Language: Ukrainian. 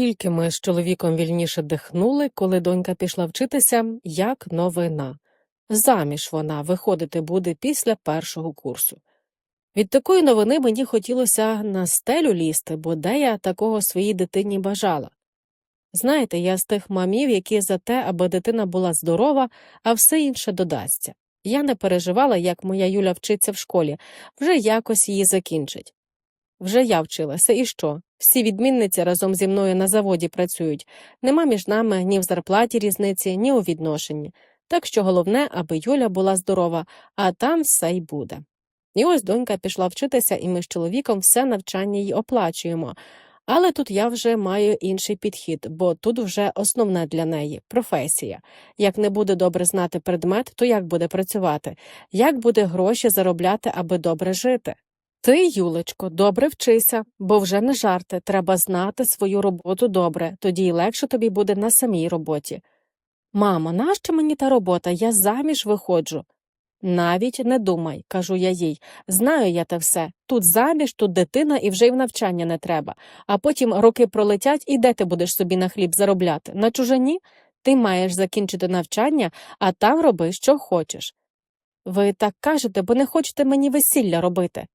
Тільки ми з чоловіком вільніше дихнули, коли донька пішла вчитися, як новина. Заміж вона виходити буде після першого курсу. Від такої новини мені хотілося на стелю лізти, бо де я такого своїй дитині бажала. Знаєте, я з тих мамів, які за те, аби дитина була здорова, а все інше додасться. Я не переживала, як моя Юля вчиться в школі, вже якось її закінчить. Вже я вчилася, і що? Всі відмінниці разом зі мною на заводі працюють. Нема між нами ні в зарплаті різниці, ні у відношенні. Так що головне, аби Юля була здорова, а там все й буде. І ось донька пішла вчитися, і ми з чоловіком все навчання їй оплачуємо. Але тут я вже маю інший підхід, бо тут вже основне для неї професія. Як не буде добре знати предмет, то як буде працювати? Як буде гроші заробляти, аби добре жити? Ти, Юлечко, добре вчися, бо вже не жарти, треба знати свою роботу добре, тоді й легше тобі буде на самій роботі. Мамо, нащо мені та робота? Я заміж виходжу. Навіть не думай, кажу я їй. Знаю я те все. Тут заміж, тут дитина і вже й в навчання не треба. А потім роки пролетять, і де ти будеш собі на хліб заробляти? На чужині? Ти маєш закінчити навчання, а там роби, що хочеш. Ви так кажете, бо не хочете мені весілля робити.